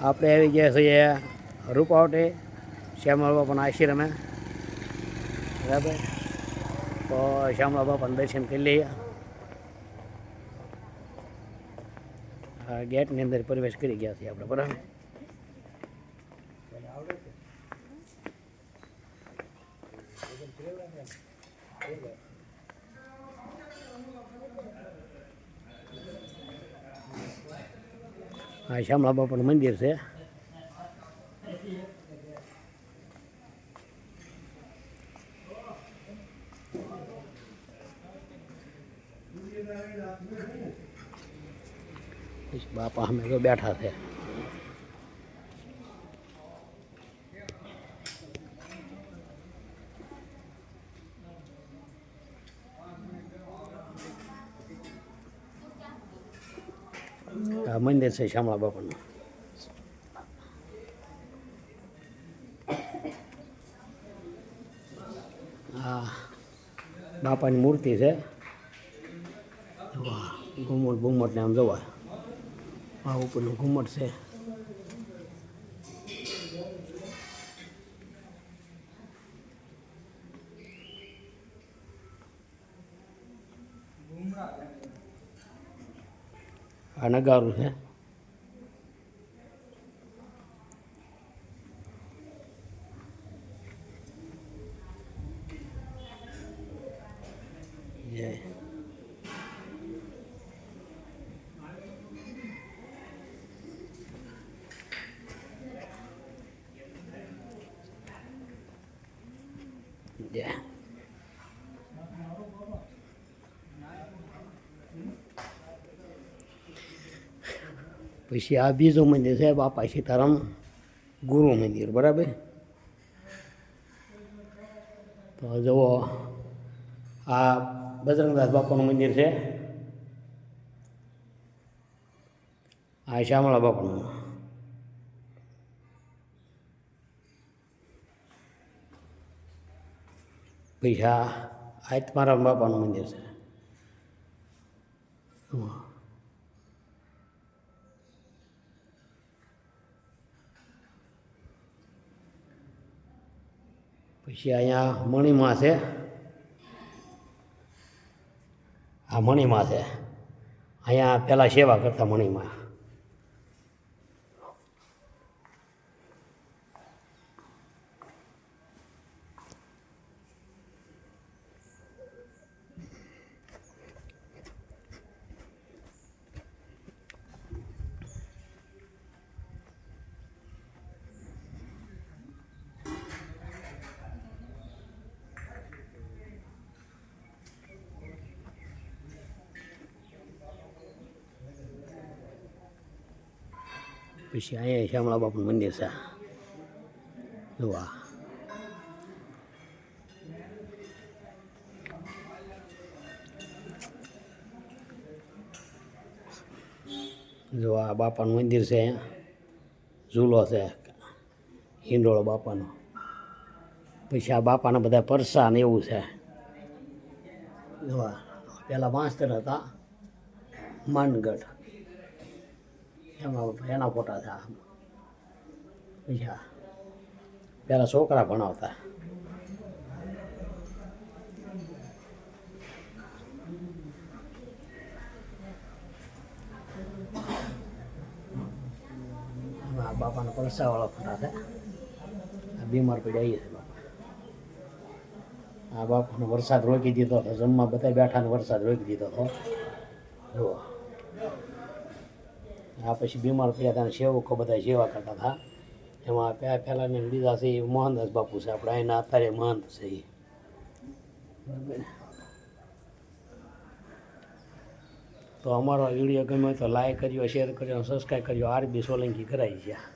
આપણે આવી ગયા છીએ રૂપાવટે શ્યામળ બાપાના આશ્રમે. બરાબર? તો શ્યામળા બાપાના દર્શન કરી લઈએ. આ ગેટની અંદર પ્રવેશ કરી ગયા છીએ આપણે, બરાબર? આ શ્યામળા બાપાનું મંદિર છે પછી બાપા અમે તો બેઠા છે મંદિર છે શ્યામળા બાપાનું. આ બાપાની મૂર્તિ છે. ઘુમટ ઘુમટને આમ જોવા. આ ઉપરનું ઘુમટ છે. આ अनगारू है Yeah. પછી આ બીજું મંદિર છે બાપા સીતારામ ગુરુ મંદિર, બરાબર? તો જુઓ, આ બજરંગદાસ બાપાનું મંદિર છે. આ શ્યામળા બાપાનું. પછી આ આત્મારામ બાપાનું મંદિર છે. પછી અહીંયા મણીમાં છે. આ મણીમાં છે. અહીંયા પહેલાં સેવા કરતા મણિમાં. પછી અહીંયા શ્યામળા બાપુનું મંદિર છે. જોવા જો આ બાપાનું મંદિર છે ઝૂલો છે. હિંડોળો બાપાનો. પછી આ બાપાના બધા પરસા ને એવું છે. જોવા પહેલાં માસ્તર હતા. માનગઢ. એમાં એના ફોટા છે પછી પહેલાં છોકરા ભણાવતા. બાપાનો પરસાવાળો ફોટા આ બીમાર પડી છે બાપા. આ બાપાનો વરસાદ રોકી દીધો હતો જમવા બધા બેઠા ને વરસાદ રોકી દીધો હતો જુઓ. આ પછી બીમાર પડ્યા હતા સેવકો બધા સેવા કરતા હતા. એમાં પહેલાં પહેલાંને લીધા છે એ મોહનદાસ બાપુ છે, આપણે એના અત્યારે મહંત છે એ. તો અમારો વીડિયો ગમ્યો તો લાઈક કર્યો શેર કર્યો સબસ્ક્રાઈબ કર્યો આરબી સોલંકી કરાવી છે.